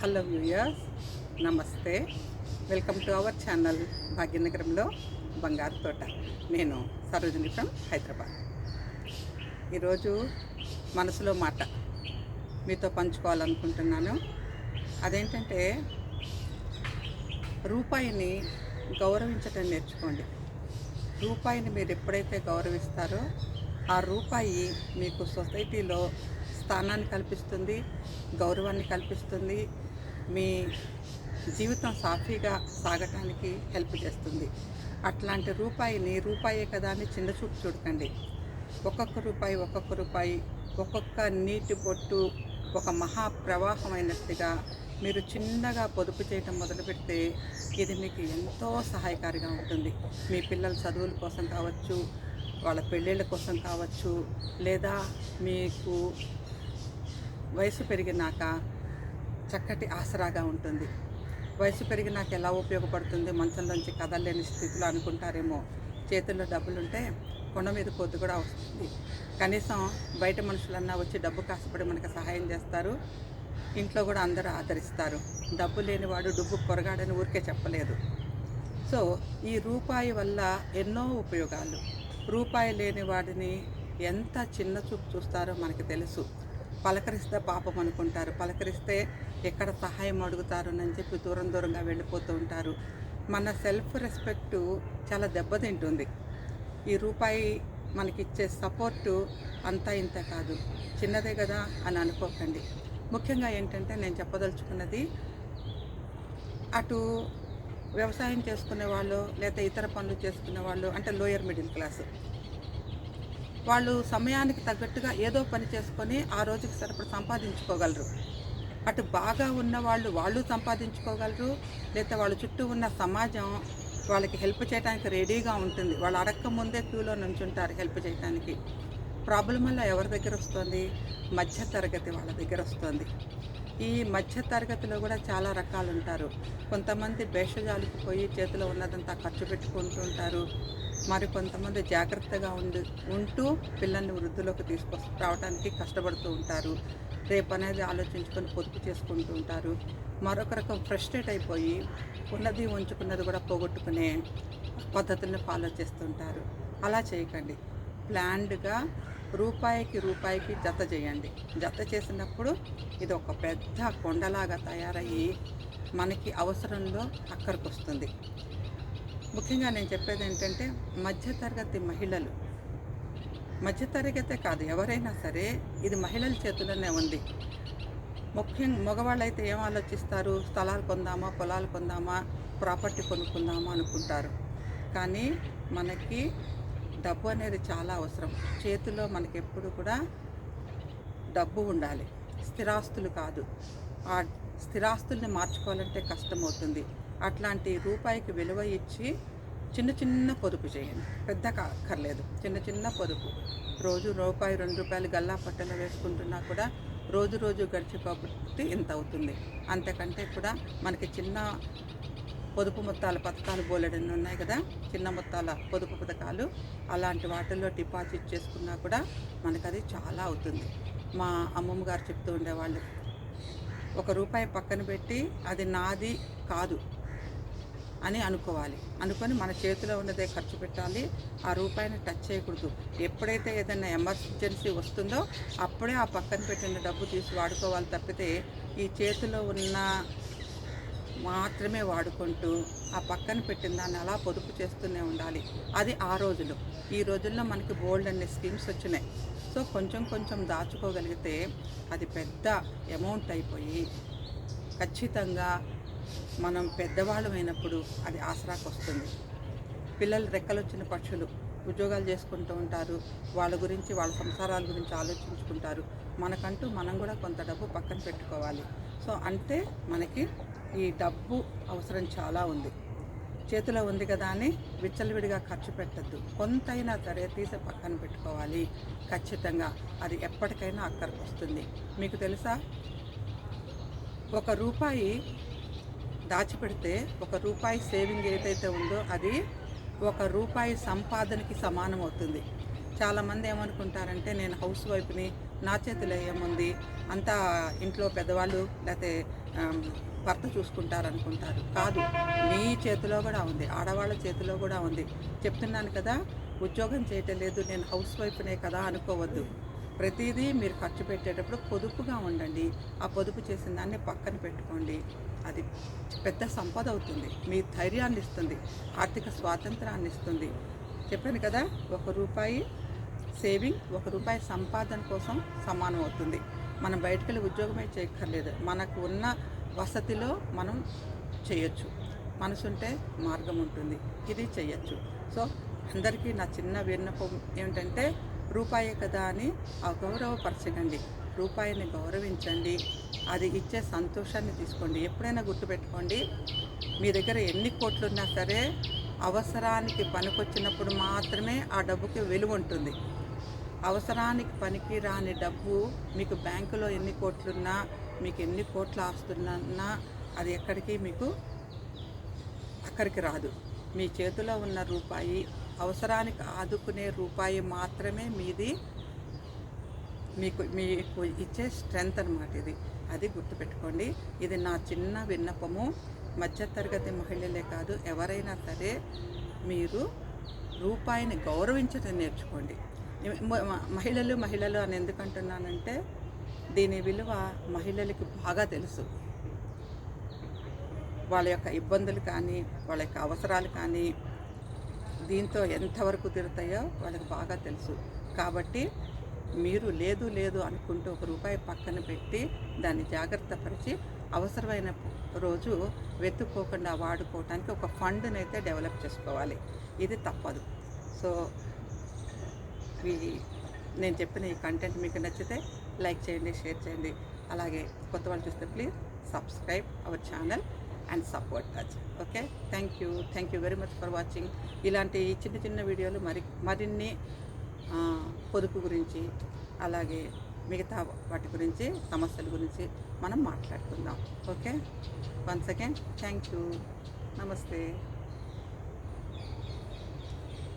Hello viewers నమస్తే. Welcome to our channel భాగ్యనగరంలో బంగారు తోట. నేను సరోజిని ఫ్రమ్ హైదరాబాద్. ఈరోజు మనసులో మాట మీతో పంచుకోవాలనుకుంటున్నాను. అదేంటంటే రూపాయిని గౌరవించటం నేర్చుకోండి. రూపాయిని మీరు ఎప్పుడైతే గౌరవిస్తారో ఆ రూపాయి మీకు సొసైటీలో స్థానాన్ని కల్పిస్తుంది గౌరవాన్ని కల్పిస్తుంది మీ జీవితం సాఫీగా సాగటానికి హెల్ప్ చేస్తుంది. అట్లాంటి రూపాయిని రూపాయే కదా అని చిన్న చూపు చూడకండి. ఒక్కొక్క రూపాయి ఒక్కొక్క రూపాయి ఒక్కొక్క నీటి బొట్టు ఒక మహా అయినట్టుగా మీరు చిన్నగా పొదుపు చేయటం మొదలు పెడితే ఇది మీకు ఎంతో సహాయకారిగా ఉంటుంది. మీ పిల్లల చదువుల కోసం కావచ్చు వాళ్ళ పెళ్ళిళ్ళ కోసం కావచ్చు లేదా మీకు వయసు పెరిగినాక చక్కటి ఆసరాగా ఉంటుంది. వయసు పెరిగినాక ఎలా ఉపయోగపడుతుంది? మంచంలోంచి కదలలేని స్థితిలో అనుకుంటారేమో. చేతుల్లో డబ్బులుంటే కొండ మీద కొద్ది కూడా వస్తుంది. కనీసం బయట మనుషులన్నా వచ్చి డబ్బు కాసపడి మనకు సహాయం చేస్తారు. ఇంట్లో కూడా అందరూ ఆదరిస్తారు. డబ్బు లేనివాడు డబ్బు కొరగాడని ఊరికే చెప్పలేదు. సో ఈ రూపాయి వల్ల ఎన్నో ఉపయోగాలు. రూపాయి లేని వాడిని ఎంత చిన్న చూపు చూస్తారో మనకి తెలుసు. పలకరిస్తే పాపం అనుకుంటారు. పలకరిస్తే ఎక్కడ సహాయం అడుగుతారని అని చెప్పి దూరం దూరంగా వెళ్ళిపోతూ ఉంటారు. మన సెల్ఫ్ రెస్పెక్ట్ చాలా దెబ్బతింటుంది. ఈ రూపాయి మనకిచ్చే సపోర్టు అంతా ఇంత కాదు. చిన్నదే కదా అని అనుకోకండి. ముఖ్యంగా ఏంటంటే నేను చెప్పదలుచుకున్నది అటు వ్యవసాయం చేసుకునే వాళ్ళు లేదా ఇతర పనులు చేసుకునే వాళ్ళు అంటే లోయర్ మిడిల్ క్లాస్. వాళ్ళు సమయానికి తగ్గట్టుగా ఏదో పని చేసుకొని ఆ రోజుకి సరిపడ సంపాదించుకోగలరు. అటు బాగా ఉన్న వాళ్ళు వాళ్ళు సంపాదించుకోగలరు లేదా వాళ్ళ చుట్టూ ఉన్న సమాజం వాళ్ళకి హెల్ప్ చేయడానికి రెడీగా ఉంటుంది. వాళ్ళు అడక్క ముందే క్యూలో నుంచుంటారు హెల్ప్ చేయడానికి ప్రాబ్లం వల్ల ఎవరి దగ్గర వస్తుంది? మధ్య తరగతి వాళ్ళ దగ్గర వస్తుంది. ఈ మధ్య తరగతిలో కూడా చాలా రకాలు ఉంటారు కొంతమంది భేషజాలకు పోయి చేతిలో ఉన్నదంతా ఖర్చు పెట్టుకుంటూ ఉంటారు. మరి కొంతమంది జాగ్రత్తగా ఉండి ఉంటూ పిల్లల్ని వృద్ధిలోకి తీసుకొ రావడానికి కష్టపడుతూ ఉంటారు. రేపు అనేది ఆలోచించుకొని పొదుపు చేసుకుంటూ ఉంటారు. మరొక రకం ఫ్రస్ట్రేట్ అయిపోయి ఉన్నది ఉంచుకున్నది కూడా పోగొట్టుకునే పద్ధతులను ఫాలో చేస్తుంటారు అలా చేయకండి. ప్లాన్డ్గా రూపాయికి రూపాయికి జత చేయండి. జత చేసినప్పుడు ఇది ఒక పెద్ద కొండలాగా తయారయ్యి మనకి అవసరంలో అక్కడికి వస్తుంది ముఖ్యంగా నేను చెప్పేది ఏంటంటే మధ్యతరగతి మహిళలు. మధ్యతరగతే కాదు ఎవరైనా సరే ఇది మహిళల చేతుల్లోనే ఉంది. ముఖ్యం మగవాళ్ళు అయితే ఏం ఆలోచిస్తారు? స్థలాలు కొందామా? పొలాలు కొందామా? ప్రాపర్టీ కొనుక్కుందామా అనుకుంటారు. కానీ మనకి డబ్బు అనేది చాలా అవసరం. చేతిలో మనకి ఎప్పుడు కూడా డబ్బు ఉండాలి. స్థిరాస్తులు కాదు. ఆ స్థిరాస్తుల్ని మార్చుకోవాలంటే కష్టమవుతుంది. అట్లాంటి రూపాయికి విలువ ఇచ్చి చిన్న చిన్న పొదుపు చేయండి. పెద్ద కర్లేదు చిన్న చిన్న పొదుపు. రోజు రూపాయి రెండు రూపాయలు గల్లా పట్టలు వేసుకుంటున్నా కూడా రోజు రోజు గడిచిపోబట్టి ఇంత అవుతుంది. అంతకంటే కూడా మనకి చిన్న పొదుపు మొత్తాల పథకాలు బోలెడన్ని ఉన్నాయి కదా. చిన్న మొత్తాల పొదుపు పథకాలు అలాంటి వాటిల్లో డిపాజిట్ చేసుకున్నా కూడా మనకు అది చాలా అవుతుంది. మా అమ్మమ్మ గారు చెప్తూ ఉండేవాళ్ళు ఒక రూపాయి పక్కన పెట్టి అది నాది కాదు అని అనుకోవాలి. అనుకొని మన చేతిలో ఉన్నదే ఖర్చు పెట్టాలి. ఆ రూపాయిని టచ్ చేయకూడదు. ఎప్పుడైతే ఏదైనా ఎమర్జెన్సీ వస్తుందో అప్పుడే ఆ పక్కన పెట్టిన డబ్బు తీసి వాడుకోవాలి తప్పితే ఈ చేతిలో ఉన్న మాత్రమే వాడుకుంటూ ఆ పక్కన పెట్టిన దాన్ని అలా పొదుపు చేస్తూనే ఉండాలి. అది ఆ రోజులు. ఈ రోజుల్లో మనకి బోల్డ్ అనే స్కీమ్స్ వచ్చినాయి. సో కొంచెం కొంచెం దాచుకోగలిగితే అది పెద్ద అమౌంట్ అయిపోయి ఖచ్చితంగా మనం పెద్దవాళ్ళు అయినప్పుడు అది ఆసరాకు వస్తుంది. పిల్లలు రెక్కలు వచ్చిన పక్షులు ఉద్యోగాలు చేసుకుంటూ ఉంటారు. వాళ్ళ గురించి వాళ్ళ సంసారాల గురించి ఆలోచించుకుంటారు. మనకంటూ మనం కూడా కొంత డబ్బు పక్కన పెట్టుకోవాలి. సో అంటే మనకి ఈ డబ్బు అవసరం చాలా ఉంది. చేతిలో ఉంది కదా అని విచ్చలవిడిగా ఖర్చు పెట్టద్దు. కొంతైనా సరే తీసి పక్కన పెట్టుకోవాలి. ఖచ్చితంగా అది ఎప్పటికైనా అక్కడికి వస్తుంది. మీకు తెలుసా? ఒక రూపాయి దాచిపెడితే ఒక రూపాయి సేవింగ్ ఏదైతే ఉందో అది ఒక రూపాయి సంపాదనకి సమానం అవుతుంది. చాలామంది ఏమనుకుంటారంటే నేను హౌస్ వైఫ్ని నా చేతిలో ఏముంది? అంతా ఇంట్లో పెద్దవాళ్ళు లేకపోతే భర్త చూసుకుంటారు అనుకుంటారు కాదు మీ చేతిలో కూడా ఉంది ఆడవాళ్ళ చేతిలో కూడా ఉంది. చెప్తున్నాను కదా ఉద్యోగం చేయటం లేదు నేను హౌస్ వైఫ్నే కదా అనుకోవద్దు. ప్రతిదీ మీరు ఖర్చు పెట్టేటప్పుడు పొదుపుగా ఉండండి. ఆ పొదుపు చేసిన దాన్ని పక్కన పెట్టుకోండి. అది పెద్ద సంపద అవుతుంది. మీ ధైర్యాన్ని ఇస్తుంది. ఆర్థిక స్వాతంత్రాన్ని ఇస్తుంది. చెప్పాను కదా ఒక రూపాయి సేవింగ్ ఒక రూపాయి సంపాదన కోసం సమానం అవుతుంది. మనం బయటకు వెళ్ళి ఉద్యోగమే చేయక్కర్లేదు. మనకు ఉన్న వసతిలో మనం చేయొచ్చు. మనసుంటే మార్గం ఉంటుంది ఇది చేయొచ్చు సో అందరికీ నా చిన్న విన్నపం ఏమిటంటే రూపాయే కదా అని అగౌరవపరచకండి రూపాయిని గౌరవించండి. అది ఇచ్చే సంతోషాన్ని తీసుకోండి. ఎప్పుడైనా గుర్తుపెట్టుకోండి మీ దగ్గర ఎన్ని కోట్లు ఉన్నా సరే అవసరానికి పనికొచ్చినప్పుడు మాత్రమే ఆ డబ్బుకి విలువ ఉంటుంది. అవసరానికి పనికి రాని డబ్బు మీకు బ్యాంకులో ఎన్ని కోట్లున్నా మీకు ఎన్ని కోట్లు ఆస్తున్నా అది ఎక్కడికి మీకు అక్కడికి రాదు. మీ చేతిలో ఉన్న రూపాయి అవసరానికి ఆదుకునే రూపాయి మాత్రమే మీది మీకు మీకు ఇచ్చే స్ట్రెంగ్త్ అనమాట ఇది. అది గుర్తుపెట్టుకోండి. ఇది నా చిన్న విన్నపము. మధ్యతరగతి మహిళలే కాదు ఎవరైనా సరే మీరు రూపాయిని గౌరవించడం నేర్చుకోండి. మహిళలు మహిళలు అని ఎందుకు అంటున్నానంటే దీని విలువ మహిళలకి బాగా తెలుసు. వాళ్ళ యొక్క ఇబ్బందులు కానీ వాళ్ళ యొక్క అవసరాలు కానీ దీంతో ఎంతవరకు తిరుతాయో వాళ్ళకి బాగా తెలుసు. కాబట్టి మీరు లేదు లేదు అనుకుంటూ ఒక రూపాయి పక్కన పెట్టి దాన్ని జాగ్రత్త పరిచి అవసరమైన రోజు వెతుక్కోకుండా వాడుకోవటానికి ఒక ఫండ్ని అయితే డెవలప్ చేసుకోవాలి. ఇది తప్పదు. సో ఈ నేను చెప్పిన ఈ కంటెంట్ మీకు నచ్చితే లైక్ చేయండి షేర్ చేయండి. అలాగే కొత్త వాళ్ళు చూస్తే please subscribe our channel and support అచ్ okay thank you thank you very much for watching ఇలాంటి చిన్న చిన్న వీడియోలు మరి మరిన్ని పొదుపు గురించి అలాగే మిగతా వాటి గురించి సమస్యల గురించి మనం మాట్లాడుకుందాం. Okay once again thank you నమస్తే